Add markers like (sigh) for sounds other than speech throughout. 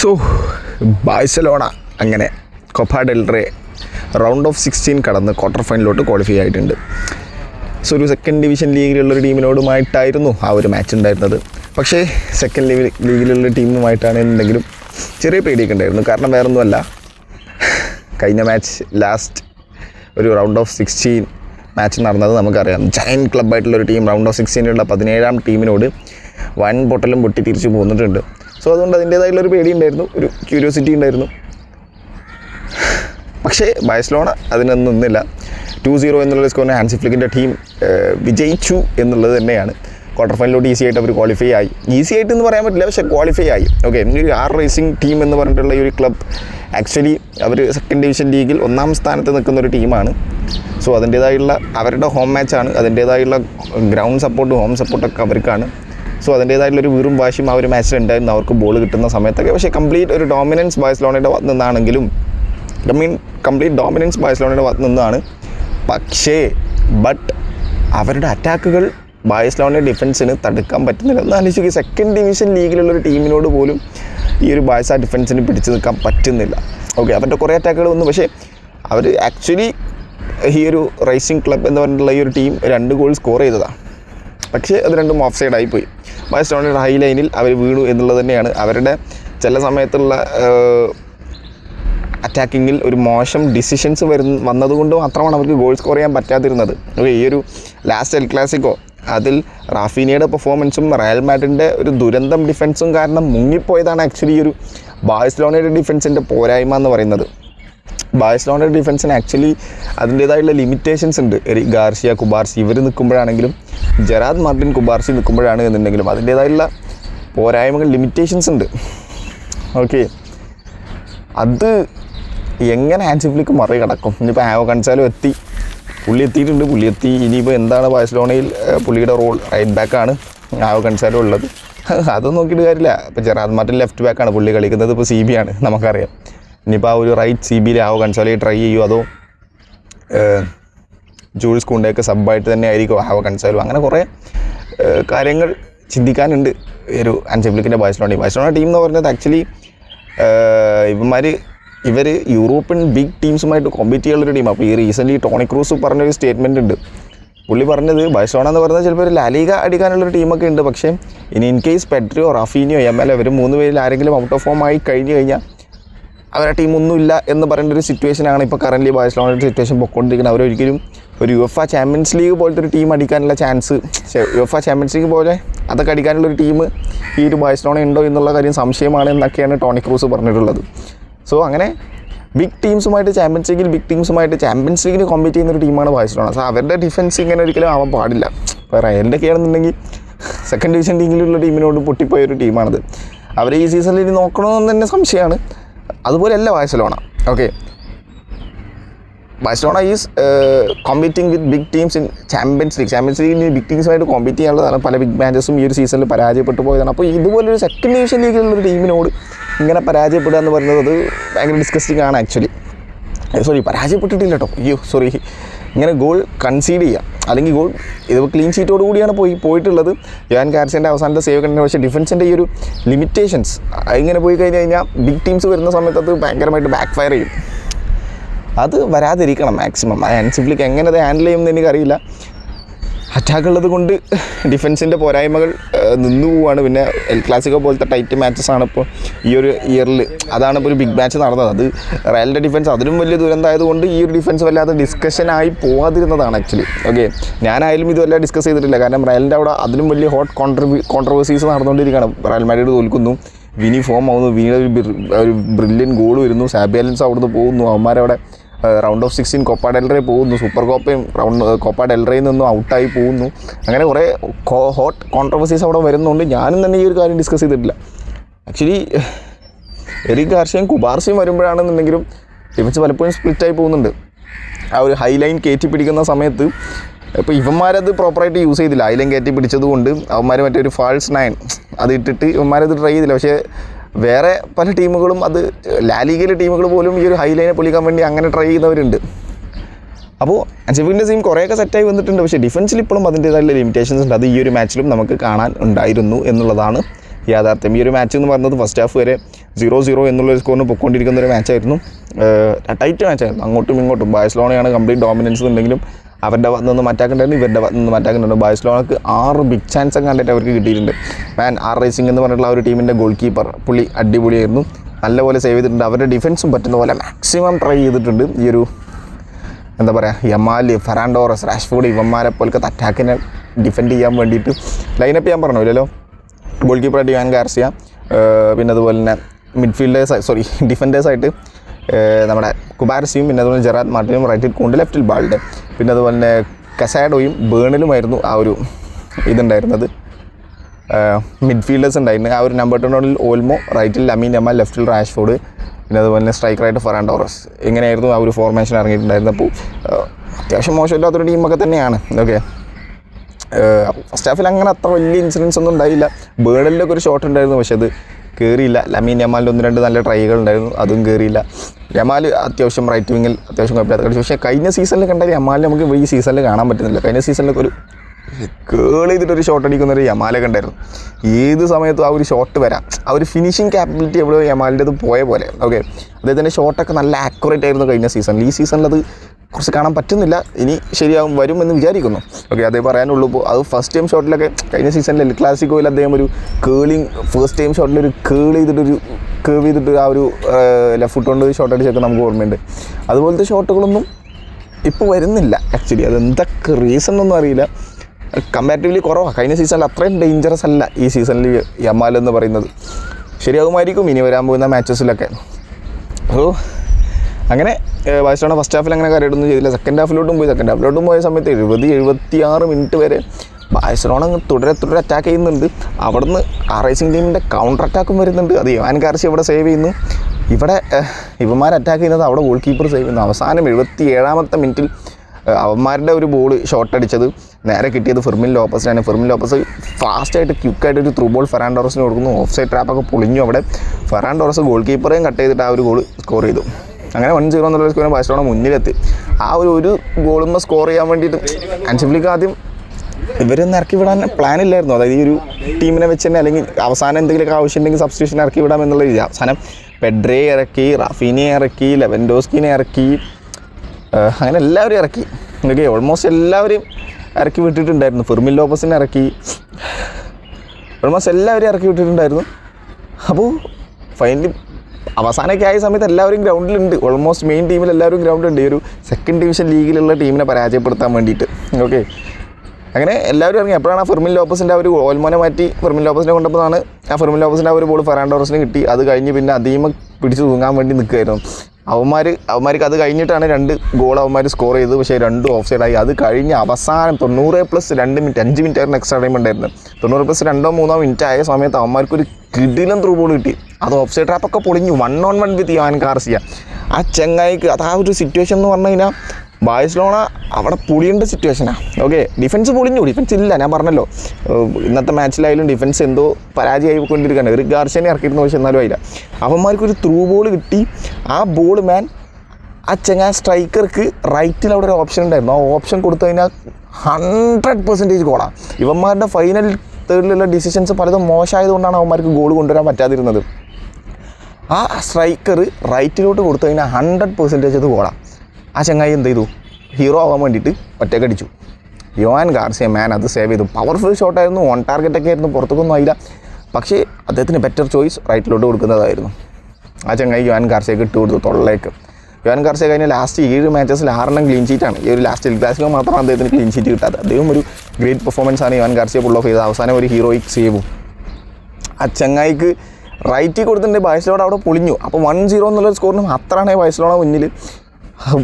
So Barcelona അങ്ങനെ Copa del Rey round of sixteen കടന്ന് quarter ഫൈനലിലോട്ട് ക്വാളിഫൈ ആയിട്ടുണ്ട്. സോ ഒരു സെക്കൻഡ് ഡിവിഷൻ ലീഗിലുള്ള ഒരു ടീമിനോടുമായിട്ടായിരുന്നു ആ ഒരു മാച്ച് ഉണ്ടായിരുന്നത്. പക്ഷേ സെക്കൻഡ് ലീവ് ലീഗിലുള്ള ടീമുമായിട്ടാണ് ചെറിയ പേടിയൊക്കെ ഉണ്ടായിരുന്നു. കാരണം വേറൊന്നുമല്ല. കഴിഞ്ഞ മാച്ച് ലാസ്റ്റ് ഒരു റൗണ്ട് ഓഫ് സിക്സ്റ്റീൻ മാച്ച് നടന്നത് നമുക്കറിയാം. ജയൻ ക്ലബ്ബായിട്ടുള്ള ഒരു ടീം റൗണ്ട് ഓഫ് സിക്സ്റ്റീനുള്ള പതിനേഴാം ടീമിനോട് വൻ പൊട്ടലും പൊട്ടി തിരിച്ചു പോന്നിട്ടുണ്ട്. സോ അതുകൊണ്ട് അതിന്റേതായിട്ടുള്ളൊരു പേടി ഉണ്ടായിരുന്നു ഒരു ക്യൂരിയോസിറ്റി ഉണ്ടായിരുന്നു. പക്ഷേ ബയസ്ലോണ അതിനൊന്നും നിന്നില്ല. ടു സീറോ എന്നുള്ള സ്കോറിന് ഹാൻസി ഫ്ലിക്കിന്റെ ടീം വിജയിച്ചു എന്നുള്ളത് തന്നെയാണ്. ക്വാർട്ടർ ഫൈനലിലോട്ട് ഈസി ആയിട്ട് അവർ ക്വാളിഫൈ ആയി. ഈസി ആയിട്ട് എന്ന് പറയാൻ പറ്റില്ല പക്ഷേ ക്വാളിഫൈ ആയി. ഓക്കെ ഒരു ആർ റേസിംഗ് ടീം എന്ന് പറഞ്ഞിട്ടുള്ള ഈ ഒരു ക്ലബ് ആക്ച്വലി അവർ സെക്കൻഡ് ഡിവിഷൻ ലീഗിൽ ഒന്നാം സ്ഥാനത്ത് നിൽക്കുന്ന ഒരു ടീമാണ് സോ അതിന്റേതായുള്ള അവരുടെ ഹോം മാച്ചാണ് അതിന്റേതായുള്ള ഗ്രൗണ്ട് സപ്പോർട്ട് ഹോം സപ്പോർട്ടൊക്കെ അവർക്കാണ്. സോ അതിന്റേതായിട്ടുള്ള ഒരു വീറും വാശിയും ആ ഒരു മാച്ചിൽ ഉണ്ടായിരുന്നു. അവർക്ക് ബോൾ കിട്ടുന്ന സമയത്തൊക്കെ. പക്ഷേ കംപ്ലീറ്റ് ഒരു ഡോമിനൻസ് ബാഴ്സലോണയുടെ വന്ന് നിന്നാണെങ്കിലും ഐ മീൻ കംപ്ലീറ്റ് ഡോമിനൻസ് ബാഴ്സലോണയുടെ വന്ന് നിന്നാണ്. പക്ഷേ ബട്ട് അവരുടെ അറ്റാക്കുകൾ ബാഴ്സലോണയുടെ ഡിഫൻസിന് തടുക്കാൻ പറ്റുന്നില്ല. ഒന്ന് ആലോചിക്കുക സെക്കൻഡ് ഡിവിഷൻ ലീഗിലുള്ള ഒരു ടീമിനോട് പോലും ഈ ഒരു ബാഴ്സ ഡിഫൻസിന് പിടിച്ചു നിൽക്കാൻ പറ്റുന്നില്ല. ഓക്കെ അവരുടെ കുറേ അറ്റാക്കുകൾ വന്നു. പക്ഷേ അവർ ആക്ച്വലി ഈ ഒരു റേസിംഗ് ക്ലബ് എന്ന് പറഞ്ഞിട്ടുള്ള ഈ ഒരു ടീം രണ്ട് ഗോൾ സ്കോർ ചെയ്തതാണ് പക്ഷേ അത് രണ്ടും ഓഫ് സൈഡ് ആയിപ്പോയി ബാഴ്സലോണയുടെ ഹൈ ലൈനിൽ അവർ വീണു എന്നുള്ളത് തന്നെയാണ്. അവരുടെ ചില സമയത്തുള്ള അറ്റാക്കിങ്ങിൽ ഒരു മോശം ഡിസിഷൻസ് വരുന്ന വന്നതുകൊണ്ട് മാത്രമാണ് അവർക്ക് ഗോൾ സ്കോർ ചെയ്യാൻ പറ്റാതിരുന്നത്. ഓക്കെ ഈ ഒരു ലാസ്റ്റ് എൽ ക്ലാസിക്കോ അതിൽ റാഫീനിയുടെ പെർഫോമൻസും റയൽ മാഡ്രിഡിന്റെ ഒരു ദുരന്തം ഡിഫൻസും കാരണം മുങ്ങിപ്പോയതാണ് ആക്ച്വലി ഈ ഒരു ബാഴ്സലോണയുടെ ഡിഫൻസിന്റെ പോരായ്മ എന്ന് പറയുന്നത്. ബാഴ്സലോണയുടെ ഡിഫൻസിന് ആക്ച്വലി അതിന്റേതായുള്ള ലിമിറ്റേഷൻസ് ഉണ്ട്. ഗാർഷിയ കുബാർസി ഇവർ നിൽക്കുമ്പോഴാണെങ്കിലും ജറാദ് മാർട്ടിൻ കുബാർസി നിൽക്കുമ്പോഴാണ് എന്നുണ്ടെങ്കിലും അതിന്റേതായുള്ള പോരായ്മകൾ ലിമിറ്റേഷൻസ് ഉണ്ട്. ഓക്കെ അത് എങ്ങനെ ഹാൻസി ഫ്ലിക്ക് മറികടക്കും? ഇനിയിപ്പോൾ ആവോ കൺസാലും എത്തി. പുള്ളി എത്തിയിട്ടുണ്ട്. പുള്ളി എത്തി. ഇനിയിപ്പോൾ എന്താണ് ബാഴ്സലോണയിൽ പുള്ളിയുടെ റോൾ റൈറ്റ് ബാക്കാണ് ആവോ കൺസാലും ഉള്ളത്. (laughs) അതൊന്നും നോക്കിയിട്ട് കാര്യമില്ല. ഇപ്പോൾ ജെറാദ് മാർട്ടിൻ ലെഫ്റ്റ് ബാക്കാണ് പുള്ളി കളിക്കുന്നത്. ഇപ്പോൾ സി ബി ആണ് നമുക്കറിയാം. ഇനിയിപ്പോൾ ആ ഒരു റൈറ്റ് സി ആവോ? കൺസാലോ ട്രൈ ചെയ്യുമോ അതോ ജൂഴ്സ് ജൂൾസ് സബായിട്ട് തന്നെ ആയിരിക്കും? ആവോ കൺസോലും അങ്ങനെ കുറേ കാര്യങ്ങൾ ചിന്തിക്കാനുണ്ട് ഒരു അൻസെഫ്ലിക്കിന്റെ ബാഴ്സലോണ ബാഴ്സലോണ ടീം എന്ന് പറയുന്നത് ആക്ച്വലി ഇവന്മാർ ഇവർ യൂറോപ്യൻ ബിഗ് ടീംസുമായിട്ട് കോമ്പീറ്റ് ചെയ്യാനുള്ളൊരു ടീം അപ്പോൾ ഈ റീസെന്റ് ടോണി ക്രൂസ് പറഞ്ഞൊരു സ്റ്റേറ്റ്മെന്റ് ഉണ്ട്. പുള്ളി പറഞ്ഞത് ബാഴ്സലോണ എന്ന് പറഞ്ഞാൽ ചിലപ്പോൾ ഒരു ലാലിക അടിക്കാനുള്ളൊരു ടീമൊക്കെ ഉണ്ട്. പക്ഷേ ഇനി in case Pedri Raphinha M L ഇവർ മൂന്ന് പേരിൽ ആരെങ്കിലും ഔട്ട് ഓഫ് ഫോം ആയി കഴിഞ്ഞു കഴിഞ്ഞാൽ അവരുടെ ടീമൊന്നുമില്ല എന്ന് പറയുന്ന ഒരു സിറ്റുവേഷനാണ് ഇപ്പോൾ കറന്റ് ബാഴ്സലോണയുടെ സിറ്റുവേഷൻ പൊയ്ക്കൊണ്ടിരിക്കുന്നത് അവരൊരിക്കലും ഒരു UEFA champions league പോലത്തെ ഒരു ടീം അടിക്കാനുള്ള chance UEFA champions league പോലെ അതൊക്കെ അടിക്കാനുള്ള ഒരു ടീം ഈ ഒരു ബാഴ്സലോണ ഉണ്ടോ എന്നുള്ള കാര്യം സംശയമാണ് എന്നൊക്കെയാണ് ടോണി ക്രൂസ് പറഞ്ഞിട്ടുള്ളത്. സോ അങ്ങനെ ബിഗ് ടീംസുമായിട്ട് ചാമ്പ്യൻസ് ലീഗിൽ ബിഗ് ടീംസുമായിട്ട് ചാമ്പ്യൻസ് ലീഗിൽ കോമ്പീറ്റ് ചെയ്യുന്ന ഒരു ടീമാണ് ബാഴ്സലോണ. സോ അവരുടെ ഡിഫൻസ് ഇങ്ങനെ ഒരിക്കലും ആവാൻ പാടില്ല. ഇപ്പോൾ റയലിന്റെ ഒക്കെ ആണെന്നുണ്ടെങ്കിൽ സെക്കൻഡ് ഡിവിഷൻ ലീഗിലുള്ള ടീമിനോട് പൊട്ടിപ്പോയ ഒരു ടീമാണത് അവർ ഈ സീസണിൽ ഇനി നോക്കണമെന്ന് തന്നെ സംശയമാണ്. അതുപോലെയല്ല Barcelona. Okay Barcelona is competing with big teams in champions league champions ലീഗിന് ബിഗ് ടീംസുമായിട്ട് കോമ്പീറ്റ് ചെയ്യാനുള്ളതാണ്. പല ബിഗ് മാച്ചസും ഈ ഒരു സീസണിൽ പരാജയപ്പെട്ടു പോയതാണ്. അപ്പോൾ ഇതുപോലൊരു സെക്കൻഡ് ഡിവിഷൻ ലീഗിലുള്ള ടീമിനോട് ഇങ്ങനെ പരാജയപ്പെടുക എന്ന് പറയുന്നത് അത് ഭയങ്കര ഡിസ്കസ്റ്റിംഗ് ആണ് ആക്ച്വലി സോറി പരാജയപ്പെട്ടിട്ടില്ല കേട്ടോ അയ്യോ സോറി ഇങ്ങനെ ഗോൾ കൺസീഡ് ചെയ്യുക അല്ലെങ്കിൽ ഗോൾ. ഇത് ക്ലീൻ ഷീറ്റോട് കൂടിയാണ് പോയി പോയിട്ടുള്ളത്. ഞാൻ കാർസിന്റെ അവസാനത്തെ സേവ് കണ്ടത് പക്ഷേ ഡിഫൻസിന്റെ ഈ ഒരു ലിമിറ്റേഷൻസ് ഇങ്ങനെ പോയി കഴിഞ്ഞ് കഴിഞ്ഞാൽ ബിഗ് ടീംസ് വരുന്ന സമയത്ത് അത് ഭയങ്കരമായിട്ട് ബാക്ക് ഫയർ ചെയ്യും. അത് വരാതിരിക്കണം മാക്സിമം അത് ആൻസിഫ്ലിക്ക് എങ്ങനെ അത് ഹാൻഡിൽ ചെയ്യുമെന്ന് എനിക്കറിയില്ല. അറ്റാക്ക് ഉള്ളത് കൊണ്ട് ഡിഫൻസിന്റെ പോരായ്മകൾ നിന്നു പോവാണ്. പിന്നെ എൽ ക്ലാസിക്കോ പോലത്തെ ടൈറ്റ് മാച്ചസ് ആണ് ഇപ്പോൾ ഈ ഒരു ഇയറിൽ അതാണ് ഇപ്പോൾ ഒരു ബിഗ് മാച്ച് നടന്നത്. അത് റയലിന്റെ ഡിഫൻസ് അതിലും വലിയ ദുരന്തമായതുകൊണ്ട് ഈ ഒരു ഡിഫൻസ് വല്ലാതെ ഡിസ്കഷനായി പോകാതിരുന്നതാണ് ആക്ച്വലി ഓക്കെ ഞാനായാലും ഇതുവല്ല ഡിസ്കസ് ചെയ്തിട്ടില്ല. കാരണം റയലിന്റെ അവിടെ അതിലും വലിയ ഹോട്ട് കോൺട്രവ് കോൺട്രവേഴ്സീസ് നടന്നുകൊണ്ടിരിക്കുകയാണ്. റയൽ മാഡ്രിഡ് തോൽക്കുന്നു. വിനി ഫോം ആവുന്നു. വിനിയുടെ ഒരു ഒരു ബ്രില്യൻ ഗോൾ വരുന്നു. സാബിയാലൻസ് അവിടുന്ന് പോകുന്നു. അവന്മാരവിടെ round of sixteen Copa del Rey പോകുന്നു. സൂപ്പർ കോപ്പയും റൗണ്ട് കോപ്പ ഡെൽറയിൽ നിന്നും ഔട്ടായി പോകുന്നു. അങ്ങനെ കുറേ ഹോട്ട് കോൺട്രവേഴ്സീസ് അവിടെ വരുന്നുണ്ട്. ഞാനും തന്നെ ഈ ഒരു കാര്യം ഡിസ്കസ് ചെയ്തിട്ടില്ല. ആക്ച്വലി എറിക് കാർഷികം കുബാർസിയും വരുമ്പോഴാണെന്നുണ്ടെങ്കിലും ഡിഫൻസ് പലപ്പോഴും സ്പ്ലിറ്റായി പോകുന്നുണ്ട്. ആ ഒരു ഹൈലൈൻ കയറ്റി പിടിക്കുന്ന സമയത്ത് ഇപ്പോൾ ഇവന്മാരത് പ്രോപ്പറായിട്ട് യൂസ് ചെയ്തില്ല. ഹൈലൈൻ കയറ്റി പിടിച്ചതുകൊണ്ട് അവന്മാർ മറ്റേ ഒരു ഫാൾസ് നയൻ അത് ഇട്ടിട്ട് ഇവന്മാരത് ട്രൈ ചെയ്തില്ല. പക്ഷേ വേറെ പല ടീമുകളും അത് ലാലീഗയിലെ ടീമുകൾ പോലും ഈ ഒരു ഹൈ ലൈനെ പൊളിക്കാൻ വേണ്ടി അങ്ങനെ ട്രൈ ചെയ്യുന്നവരുണ്ട്. അപ്പോൾ അഞ്ചെഫിന്റെ സീം കുറേയൊക്കെ സെറ്റായി വന്നിട്ടുണ്ട്. പക്ഷേ ഡിഫൻസിൽ ഇപ്പോഴും അതിന്റേതായിട്ടുള്ള ലിമിറ്റേഷൻസ് ഉണ്ട്. അത് ഈ ഒരു മാച്ചിലും നമുക്ക് കാണാൻ ഉണ്ടായിരുന്നു എന്നുള്ളതാണ് യാഥാർത്ഥ്യം. ഈ ഒരു മാച്ച് എന്ന് പറയുന്നത് ഫസ്റ്റ് ഹാഫ് വരെ സീറോ സീറോ എന്നുള്ള ഒരു സ്കോറിന് പൊയ്ക്കൊണ്ടിരിക്കുന്ന ഒരു മാച്ചായിരുന്നു ടൈറ്റ് മാച്ചായിരുന്നു അങ്ങോട്ടും ഇങ്ങോട്ടും. ബാഴ്സലോണയാണ് കംപ്ലീറ്റ് ഡോമിനൻസ് ഉണ്ടെങ്കിലും അവരുടെ ഭാഗത്ത് നിന്ന് മറ്റാക്കുണ്ടായിരുന്നു ഇവരുടെ ഭാഗത്ത് നിന്ന് മറ്റാക്കുന്നുണ്ട് ബാഴ്സലോണക്ക് ആറ് ബിഗ് ചാൻസ് ഒക്കെ കണ്ടിട്ട് അവർക്ക് കിട്ടിയിട്ടുണ്ട്. മാൻ ആർ റേസിംഗ് എന്ന് പറഞ്ഞിട്ടുള്ള ഒരു ടീമിന്റെ ഗോൾ കീപ്പർ പുള്ളി അടിപൊളിയായിരുന്നു. നല്ലപോലെ സേവ് ചെയ്തിട്ടുണ്ട്. അവരുടെ ഡിഫൻസും പറ്റുന്ന പോലെ മാക്സിമം ട്രൈ ചെയ്തിട്ടുണ്ട്. ഈ ഒരു എന്താ പറയുക യമാൽ ഫെറാൻഡോറസ് റാഷ്ഫോർഡ് ഇവന്മാരെ പോലത്തെ അറ്റാക്കിനെ ഡിഫെൻഡ് ചെയ്യാൻ വേണ്ടിയിട്ട് ലൈനപ്പ് ചെയ്യാൻ പറഞ്ഞില്ലല്ലോ. ഗോൾ കീപ്പറായിട്ട് ഞാൻ ഗാർസിയ പിന്നെ അതുപോലെ തന്നെ മിഡ്ഫീൽഡേഴ്സ് സോറി ഡിഫൻഡേഴ്സായിട്ട് നമ്മുടെ കുബാരസിയും പിന്നെ അതുപോലെ ജെറാദ് മാർട്ടിനും റൈറ്റിൽ കൊണ്ട് ലെഫ്റ്റിൽ ബാൾഡ് പിന്നെ അതുപോലെ തന്നെ കസാഡോയും ബേണിലുമായിരുന്നു ആ ഒരു ഇതുണ്ടായിരുന്നത്. മിഡ്ഫീൽഡേഴ്സ് ഉണ്ടായിരുന്നു. ആ ഒരു നമ്പർ ടെന്നോളിൽ ഓൽമോ റൈറ്റിൽ അമീൻ അമ്മ ലെഫ്റ്റിൽ റാഷ്ഫോർഡ് പിന്നെ അതുപോലെ തന്നെ സ്ട്രൈക്കറായിട്ട് ഫെറാൻഡോറസ് ഇങ്ങനെയായിരുന്നു ആ ഒരു ഫോർമേഷൻ ഇറങ്ങിയിട്ടുണ്ടായിരുന്നത്. അപ്പോൾ അത്യാവശ്യം മോശമില്ലാത്തൊരു ടീമൊക്കെ തന്നെയാണ്. ഓക്കെ ഫസ്റ്റ് ഹാഫിൽ അങ്ങനെ അത്ര വലിയ ഇൻസിഡൻസ് ഒന്നും ഉണ്ടായില്ല. ബേർഡിലൊക്കെ ഒരു ഷോട്ട് ഉണ്ടായിരുന്നു. പക്ഷേ അത് കയറിയില്ല ലമീൻ യമാലിന്റെ ഒന്ന് രണ്ട് നല്ല ട്രൈകൾ ഉണ്ടായിരുന്നു. അതും കയറിയില്ല യമാൽ അത്യാവശ്യം റൈറ്റ് വിങ്ങിൽ അത്യാവശ്യം കുഴപ്പമില്ലാത്ത പക്ഷേ കഴിഞ്ഞ സീസണിൽ കണ്ടാൽ യമാലിനെ നമുക്ക് ഈ സീസണിൽ കാണാൻ പറ്റുന്നില്ല. കഴിഞ്ഞ സീസണിലൊക്കെ ഒരു കേൾ ചെയ്തിട്ടൊരു ഷോട്ട് അടിക്കുന്ന ഒരു യമാലൊക്കെ ഉണ്ടായിരുന്നു. ഏത് സമയത്തും ആ ഒരു ഷോട്ട് വരാം. ആ ഒരു ഫിനിഷിങ് ക്യാപ്പബിലിറ്റി എവിടെ യമാലിന്റെത് പോയ പോലെ. ഓക്കെ അദ്ദേഹത്തിന്റെ ഷോട്ടൊക്കെ നല്ല ആക്യുറേറ്റ് ആയിരുന്നു കഴിഞ്ഞ സീസണിൽ ഈ സീസണിൽ അത് കുറച്ച് കാണാൻ പറ്റുന്നില്ല. ഇനി ശരിയാവും വരും എന്ന് വിചാരിക്കുന്നു. ഓക്കെ അതേ പറയാനുള്ളൂ. ഇപ്പോൾ അത് ഫസ്റ്റ് ടൈം ഷോട്ടിലൊക്കെ കഴിഞ്ഞ സീസണിൽ ക്ലാസിക്കോയിൽ അദ്ദേഹം ഒരു കേളിങ് ഫസ്റ്റ് ടൈം ഷോട്ടിൽ ഒരു കേൾ ചെയ്തിട്ടൊരു കേവ് ചെയ്തിട്ട് ആ ഒരു ലെഫ്റ്റ് കൊണ്ട് ഷോട്ട് അടിച്ചൊക്കെ നമുക്ക് ഓർമ്മയുണ്ട്. അതുപോലത്തെ ഷോട്ടുകളൊന്നും ഇപ്പോൾ വരുന്നില്ല ആക്ച്വലി അത് എന്തൊക്കെ റീസൺ ഒന്നും അറിയില്ല. കമ്പാരിറ്റീവ്ലി കുറവാണ് കഴിഞ്ഞ സീസണിൽ അത്രയും ഡേഞ്ചറസ് അല്ല ഈ സീസണിൽ യമാൽ എന്ന് പറയുന്നത്. ശരിയാകുമായിരിക്കും ഇനി വരാൻ പോകുന്ന മാച്ചസിലൊക്കെ അപ്പോൾ അങ്ങനെ ബാഴ്സലോണ ഫസ്റ്റ് ഹാഫിൽ അങ്ങനെ കാര്യമായിട്ടൊന്നും ചെയ്തില്ല. സെക്കൻഡ് ഹാഫിലോട്ടും പോയി. സെക്കൻഡ് ഹാഫിലോട്ടും പോയ സമയത്ത് എഴുപത് എഴുപത്തി ആറ് മിനിറ്റ് വരെ ബാഴ്സലോണ തുടരെ തുടരെ അറ്റാക്ക് ചെയ്യുന്നുണ്ട്. അവിടുന്ന് ആ റേസിംഗ് ടീമിന്റെ കൗണ്ടർ അറ്റാക്കും വരുന്നുണ്ട്. അത് യുവാൻ കാർസി ഇവിടെ സേവ് ചെയ്യുന്നു. ഇവിടെ ഇവന്മാർ അറ്റാക്ക് ചെയ്യുന്നത് അവിടെ ഗോൾ കീപ്പർ സേവ് ചെയ്യുന്നു. അവസാനം എഴുപത്തി ഏഴാമത്തെ മിനിറ്റിൽ അവന്മാരുടെ ഒരു ബോൾ ഷോട്ട് അടിച്ചത്. നേരെ കിട്ടിയത് ഫെർമിൻ ലോപ്പസിനാണ്. ഫെർമിൻ ലോപ്പസ് ഫാസ്റ്റായിട്ട് ക്യുക്കായിട്ട് ഒരു ത്രൂ ബോൾ ഫെറാൻഡോറസിന് കൊടുക്കുന്നു. ഓഫ് സൈഡ് ട്രാപ്പൊക്കെ പൊളിഞ്ഞു അവിടെ. ഫെറാൻഡോറസ് ഗോൾ കീപ്പറേയും കട്ട് ചെയ്തിട്ട് ആ ഒരു ഗോൾ സ്കോർ ചെയ്തു. അങ്ങനെ വൺ സീറോ എന്നുള്ള സ്കോറിന് ബാഴ്സലോണ മുന്നിലെത്തി. ആ ഒരു ഒരു ഗോളുമ്പോൾ സ്കോർ ചെയ്യാൻ വേണ്ടിയിട്ട് അൻസിഫ്ലിക്ക് ആദ്യം ഇവരൊന്നും ഇറക്കി വിടാൻ പ്ലാൻ ഇല്ലായിരുന്നു. അതായത് ഈ ഒരു ടീമിനെ വെച്ച് തന്നെ അല്ലെങ്കിൽ അവസാനം എന്തെങ്കിലുമൊക്കെ ആവശ്യമുണ്ടെങ്കിൽ സബ്സ്റ്റിറ്റ്യൂഷൻ ഇറക്കി വിടാം എന്നുള്ള രീതി അവസാനം പെഡ്രേ ഇറക്കി റഫീനെ ഇറക്കി ലെവൻഡോസ്കിനെ ഇറക്കി അങ്ങനെ എല്ലാവരും ഇറക്കി. ഓക്കെ ഓൾമോസ്റ്റ് എല്ലാവരെയും ഇറക്കി വിട്ടിട്ടുണ്ടായിരുന്നു. ഫിർമിൻ ലോപ്പസിനെ ഇറക്കി. ഓൾമോസ്റ്റ് എല്ലാവരും ഇറക്കി വിട്ടിട്ടുണ്ടായിരുന്നു. അപ്പോൾ ഫൈനലി അവസാനമൊക്കെ ആയ സമയത്ത് എല്ലാവരും ഗ്രൗണ്ടിലുണ്ട്. ഓൾമോസ്റ്റ് മെയിൻ ടീമിൽ എല്ലാവരും ഗ്രൗണ്ടിലുണ്ട്. ഈ ഒരു സെക്കൻഡ് ഡിവിഷൻ ലീഗിലുള്ള ടീമിനെ പരാജയപ്പെടുത്താൻ വേണ്ടിയിട്ട്. ഓക്കെ അങ്ങനെ എല്ലാവരും ഇറങ്ങി. എപ്പോഴാണ് ആ ഫെർമിൻ ലോപ്പസിന്റെ ആ ഒരു ഓൽമോനെ മാറ്റി. ഫെർമിൻ ലോപ്പസിനെ കൊണ്ടപ്പോഴാണ് ആ ഫെർമിൻ ലോപ്പസിന്റെ ആ ഒരു ബോൾ ഫെറാൻഡോറസിന് കിട്ടി. അത് കഴിഞ്ഞ് പിന്നെ അധീമ പിടിച്ച് തൂങ്ങാൻ വേണ്ടി നിൽക്കുമായിരുന്നു അവന്മാർ അവന്മാർക്ക് അത് കഴിഞ്ഞിട്ടാണ് രണ്ട് ഗോൾ അവന്മാർ സ്കോർ ചെയ്തത്. പക്ഷേ രണ്ടും ഓഫ് സൈഡായി അത് കഴിഞ്ഞ് അവസാനം തൊണ്ണൂറ് പ്ലസ് രണ്ട് മിനിറ്റ് അഞ്ച് മിനിറ്റ് ആയിരുന്നു എക്സ്ട്രാ ടൈം ഉണ്ടായിരുന്നത്. തൊണ്ണൂറ് പ്ലസ് രണ്ടോ മൂന്നോ മിനിറ്റ് ആയ സമയത്ത് അവന്മാർക്ക് ഒരു കിടിലം ത്രൂ ബോൾ കിട്ടി. അത് ഓഫ് സൈഡ് ട്രാപ്പൊക്കെ പൊളിഞ്ഞു. One on one with Joan Garcia ആ ചെങ്ങായിക്ക് അത് ആ ഒരു സിറ്റുവേഷൻ എന്ന് പറഞ്ഞു കഴിഞ്ഞാൽ ബാഴ്സലോണ അവിടെ പൊളിയേണ്ട സിറ്റുവേഷനാണ് ഓക്കെ ഡിഫൻസ് പൊളിഞ്ഞു. ഡിഫൻസ് ഇല്ല ഞാൻ പറഞ്ഞല്ലോ. ഇന്നത്തെ മാച്ചിലായാലും ഡിഫൻസ് എന്തോ പരാജയമായി കൊണ്ടിരിക്കുകയാണ് ഒരു ഗാർഷ്യനെ ഇറക്കിയിരുന്നു പക്ഷെ എന്നാലും ആയില്ല. അവന്മാർക്ക് ഒരു ത്രൂ ബോൾ കിട്ടി. ആ ബോൾ മാൻ ആ ചെങ്ങാ സ്ട്രൈക്കർക്ക് റൈറ്റിൽ അവിടെ ഒരു ഓപ്ഷൻ ഉണ്ടായിരുന്നു. ആ ഓപ്ഷൻ കൊടുത്തു കഴിഞ്ഞാൽ ഹൺഡ്രഡ് പെർസെന്റേജ് ഗോളാണ് ഇവന്മാരുടെ ഫൈനൽ തേർഡിലുള്ള ഡിസിഷൻസ് പലതും മോശമായതുകൊണ്ടാണ് അവന്മാർക്ക് ഗോൾ കൊണ്ടുവരാൻ പറ്റാതിരുന്നത്. ആ സ്ട്രൈക്കർ റൈറ്റിലോട്ട് കൊടുത്തു കഴിഞ്ഞാൽ ഹൺഡ്രഡ് പെർസെന്റേജ് അത് ഗോളാണ് ആ. ചങ്ങായി എന്ത് ചെയ്തു? ഹീറോ ആവാൻ വേണ്ടിയിട്ട് ഒറ്റക്കടിച്ചു യോഹാൻ ഗാർസിയ മാൻ അത് സേവ് ചെയ്തു. പവർഫുൾ ഷോട്ടായിരുന്നു ഓൺ ടാർഗറ്റൊക്കെ ആയിരുന്നു. പുറത്തേക്കൊന്നും ആയില്ല. പക്ഷേ അദ്ദേഹത്തിന് ബെറ്റർ ചോയ്സ് റൈറ്റിലോട്ട് കൊടുക്കുന്നതായിരുന്നു. ആ ചങ്ങായി യോഹാൻ ഗാർസിയക്ക് ഇട്ട് കൊടുത്തു. തൊള്ളേക്ക് യോഹാൻ ഗാർസിയ കഴിഞ്ഞ ലാസ്റ്റ് ഏഴ് മാച്ചസിൽ ആറെണ്ണം ക്ലീൻ ഷീറ്റാണ് ഈ ഒരു ലാസ്റ്റ് ക്ലാസിക്കോ മാത്രമാണ് അദ്ദേഹത്തിന് ക്ലീൻ ഷീറ്റ് കിട്ടാതെ അദ്ദേഹം ഒരു ഗ്രേറ്റ് പെർഫോമൻസ് ആണ് യോഹാൻ ഗാർസിയ പുൾ ഓഫ് ചെയ്തത്. അവസാനം ഒരു ഹീറോയിക് സേവും ആ ചങ്ങായിക്ക് റൈറ്റിൽ കൊടുത്തിട്ടുണ്ട് ബാഴ്സലോണ അവിടെ പൊളിഞ്ഞു. അപ്പോൾ വൺ സീറോ എന്നുള്ള സ്കോറിന് മാത്രമാണ് ബാഴ്സലോണ മുന്നിൽ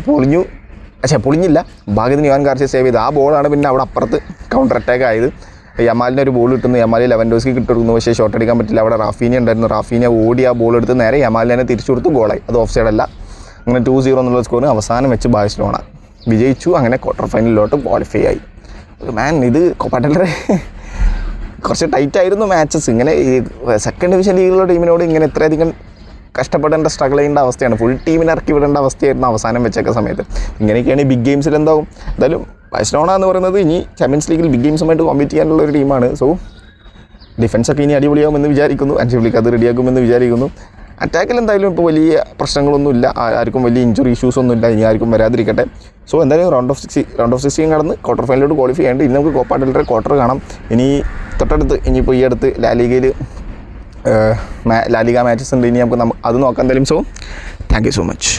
പൊളിഞ്ഞു. പക്ഷേ പൊളിഞ്ഞില്ല. ഭാഗ്യത്തിന് യുവാൻ കാർഷിക സേവ് ചെയ്ത്. ആ ബോളാണ് പിന്നെ അവിടെ അപ്പുറത്ത് കൗണ്ടർ അറ്റാക്ക് ആയത്. യമാലിന് ഒരു ബോൾ കിട്ടുന്നു. യമാലി ലെവൻ ഡോസ്ക്ക് കിട്ടുന്നു പക്ഷേ ഷോട്ട് അടിക്കാൻ പറ്റില്ല. അവിടെ റാഫീന ഉണ്ടായിരുന്നു. റാഫീന ഓടി ആ ബോൾ എടുത്ത് നേരെ യമാലിനെ തിരിച്ചു കൊടുത്തു ഗോളായി അത് ഓഫ് സൈഡല്ല അങ്ങനെ ടു സീറോ എന്നുള്ള സ്കോറിന് അവസാനം വെച്ച് ബാഴ്സലോണ വിജയിച്ചു. അങ്ങനെ ക്വാർട്ടർ ഫൈനലിലോട്ട് ക്വാളിഫൈ ആയി. മാൻ ഇത് കോപ്പാട്ടലറെ കുറച്ച് ടൈറ്റ് ആയിരുന്നു മാച്ചസ്. ഇങ്ങനെ ഈ സെക്കൻഡ് ഡിവിഷൻ ലീഗിലുള്ള ടീമിനോട് ഇങ്ങനെ ഇത്രയധികം കഷ്ടപ്പെടേണ്ട സ്ട്രഗിൾ ചെയ്യേണ്ട അവസ്ഥയാണ്. ഫുൾ ടീമിനെ ഇറക്കി വിടേണ്ട അവസ്ഥയായിരുന്നു അവസാനം വെച്ചൊക്കെ സമയത്ത്. ഇങ്ങനെയൊക്കെയാണ് ഈ ബിഗ് ഗെയിംസിൽ എന്താവും? എന്തായാലും ബാഴ്സലോണ എന്ന് പറയുന്നത് ഇനി ചാമ്പ്യൻസ് ലീഗിൽ ബിഗ് ഗെയിംസുമായിട്ട് കോമ്പീറ്റ് ചെയ്യാനുള്ള ഒരു ടീമാണ് സോ ഡിഫൻസൊക്കെ ഇനി അടിപൊളിയാകുമെന്ന് വിചാരിക്കുന്നു. അഞ്ച് അത് റെഡിയാക്കുമെന്ന് വിചാരിക്കുന്നു. അറ്റാക്കിൽ എന്തായാലും ഇപ്പോൾ വലിയ പ്രശ്നങ്ങളൊന്നുമില്ല. ആർക്കും വലിയ ഇഞ്ചുറി ഇഷ്യൂസ് ഒന്നും ഇല്ല ഇനി ആർക്കും വരാതിരിക്കട്ടെ. സോ എന്തായാലും round of six round of sixteen കടന്ന് ക്വാർട്ടർ ഫൈനലിലോട്ട് ക്വാളിഫൈ ചെയ്യേണ്ട ഇനി നമുക്ക് കോപ്പ ക്വാർട്ടർ കാണാം. ഇനി തൊട്ടടുത്ത് ഇനിയിപ്പോൾ ഈ അടുത്ത് ലാലിഗയിൽ ലാലിക മാച്ചസ് ഉണ്ട്. ഇനി നമുക്ക് അത് നോക്കാം എന്തായാലും. So thank you so much